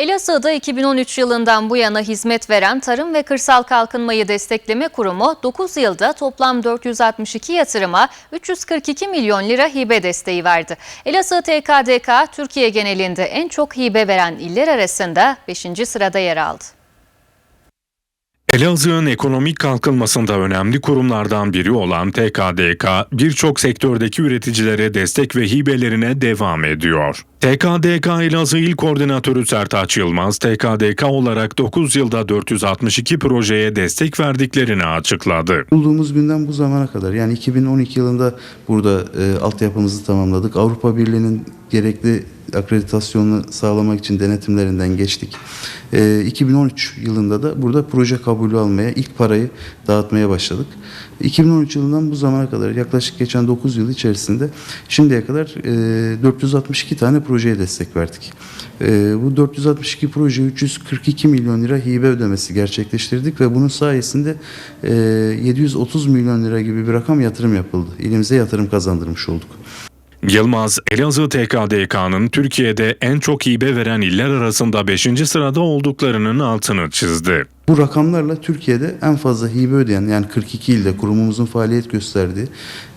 Elazığ'da 2013 yılından bu yana hizmet veren Tarım ve Kırsal Kalkınmayı Destekleme Kurumu 9 yılda toplam 462 yatırıma 342 milyon lira hibe desteği verdi. Elazığ TKDK Türkiye genelinde en çok hibe veren iller arasında 5. sırada yer aldı. Elazığ'ın ekonomik kalkınmasında önemli kurumlardan biri olan TKDK, birçok sektördeki üreticilere destek ve hibelerine devam ediyor. TKDK Elazığ İl Koordinatörü Sertaç Yılmaz, TKDK olarak 9 yılda 462 projeye destek verdiklerini açıkladı. Kurulduğumuz günden bu zamana kadar yani 2012 yılında burada e, altyapımızı tamamladık. Avrupa Birliği'nin gerekli akreditasyonunu sağlamak için denetimlerinden geçtik. E, 2013 yılında da burada proje kabulü almaya, ilk parayı dağıtmaya başladık. 2013 yılından bu zamana kadar yaklaşık geçen 9 yıl içerisinde şimdiye kadar e, 462 tane projeye destek verdik. E, bu 462 proje 342 milyon lira hibe ödemesi gerçekleştirdik ve bunun sayesinde e, 730 milyon lira gibi bir rakam yatırım yapıldı. İlimize yatırım kazandırmış olduk. Yılmaz, Elazığ TKDK'nın Türkiye'de en çok hibe veren iller arasında 5. sırada olduklarının altını çizdi. Bu rakamlarla Türkiye'de en fazla hibe ödeyen yani 42 ilde kurumumuzun faaliyet gösterdiği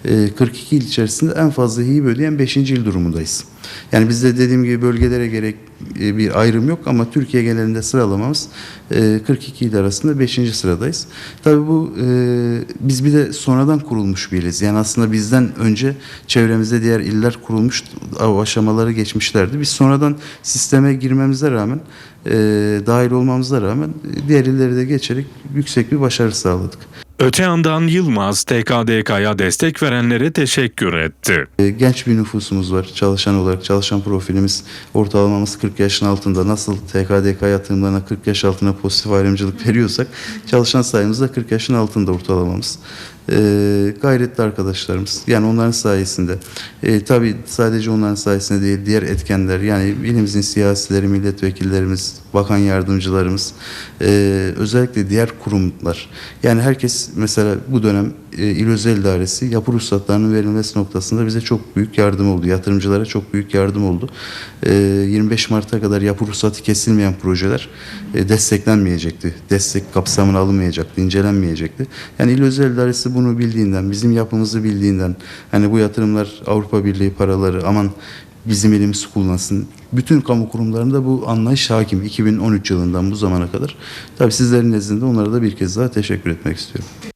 e, 42 il içerisinde en fazla hibe ödeyen 5. il durumundayız. Yani bizde dediğim gibi bölgelere gerek e, bir ayrım yok ama Türkiye genelinde sıralamamız e, 42 il arasında 5. sıradayız. Tabii bu e, biz bir de sonradan kurulmuş bir iliz. Yani aslında bizden önce çevremizde diğer iller kurulmuş aşamaları geçmişlerdi. Biz sonradan sisteme girmemize rağmen e, dahil olmamıza rağmen diğer illeri de geçerek yüksek bir başarı sağladık. Öte yandan Yılmaz, TKDK'ya destek verenlere teşekkür etti. E, Genç bir nüfusumuz var çalışan olarak. Çalışan profilimiz ortalamamız 40 yaşın altında. Nasıl TKDK yatırımlarına 40 yaş altına pozitif ayrımcılık veriyorsak çalışan sayımız da 40 yaşın altında ortalamamız. E, gayretli arkadaşlarımız yani onların sayesinde e, tabii sadece onların sayesinde değil diğer etkenler yani ilimizin siyasileri milletvekillerimiz bakan yardımcılarımız e, özellikle diğer kurumlar yani herkes mesela bu dönem e, İl Özel İdaresi yapı ruhsatlarının verilmesi noktasında bize çok büyük yardım oldu. Yatırımcılara çok büyük yardım oldu. E, 25 Mart'a kadar yapı ruhsatı kesilmeyen projeler e, desteklenmeyecekti. Destek kapsamına alınmayacaktı, incelenmeyecekti. Yani İl Özel İdaresi bunu bildiğinden, bizim yapımızı bildiğinden hani bu yatırımlar Avrupa Birliği paraları aman bizim elimiz kullansın. Bütün kamu kurumlarında bu anlayış hakim 2013 yılından bu zamana kadar. Tabii sizlerin nezdinde onlara da bir kez daha teşekkür etmek istiyorum.